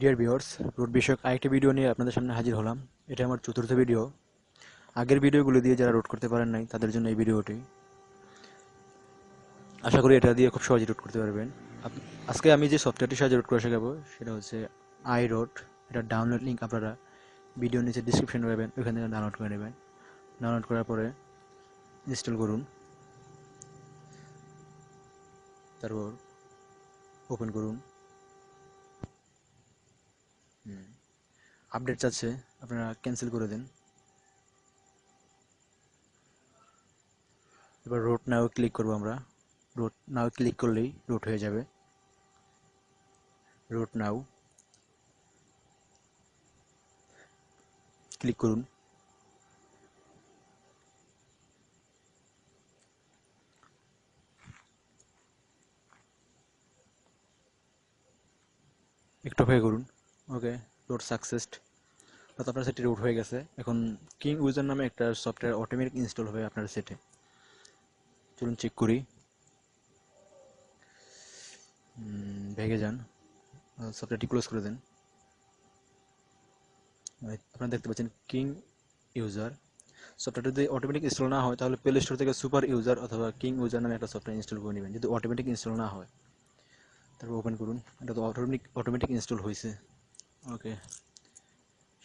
Dear viewers road বিষয়ক আরেকটি video নিয়ে আপনাদের সামনে হাজির হলাম। এটা আমার চতুর্থ ভিডিও আগের ভিডিওগুলো দিয়ে যারা রোড করতে পারেন নাই, তাদের জন্য এই ভিডিওটি আশা করি এটা দিয়ে খুব সহজে রুট করতে পারবেন। আজকে আমি যে সফটওয়্যারটি সাহায্যে রোড করে শেখাবো, সেটা হচ্ছে আই রোড এটা ডাউনলোড লিঙ্ক আপনারা ভিডিও নিচে ডিসক্রিপশনে পাবেন ওইখান থেকে ডাউনলোড করে নেবেন। ডাউনলোড করার পরে ইনস্টল করুন। তারপর ওপেন করুন। আপডেট চাচ্ছে, আপনারা ক্যান্সেল করে দিন। এবার রোড নাও ক্লিক করব আমরা। রোড নাও ক্লিক করলেই রোড হয়ে যাবে। রোড নাও ক্লিক করুন। একটু অপেক্ষা করুন। ওকে রোড সাকসেসড অর্থাৎ আপনার সেটটি রুট হয়ে গেছে। এখন কিং ইউজার নামে একটা সফটওয়্যার অটোমেটিক ইনস্টল হবে আপনার সেটে। চলুন চেক করি। ভেগে যান। সফটওয়্যারটি ক্লোজ করে দেন। আপনারা দেখতে পাচ্ছেন কিং ইউজার সফটওয়্যারটা যদি অটোমেটিক ইনস্টল না হয়, তাহলে প্লে স্টোর থেকে সুপার ইউজার অথবা কিং ইউজার নামে একটা সফটওয়্যার ইনস্টল করে নেবেন। যদি অটোমেটিক ইনস্টল না হয়, তারপর ওপেন করুন। এটা তো অটোমেটিক অটোমেটিক ইনস্টল হয়েছে ওকে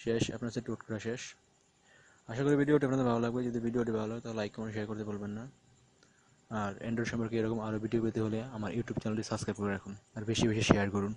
শেষ, আপনার সাথে টুট করা শেষ। আশা করি ভিডিওটি আপনাদের ভালো লাগবে। যদি ভিডিওটি ভালো লাগে, তাহলে লাইক কমেন্ট শেয়ার করতে বলবেন না। আর অ্যান্ড্রয়েড সম্পর্কে এরকম আরও ভিডিও পেতে হলে আমার ইউটিউব চ্যানেলটি সাবস্ক্রাইব করে রাখুন। আর বেশি বেশি শেয়ার করুন।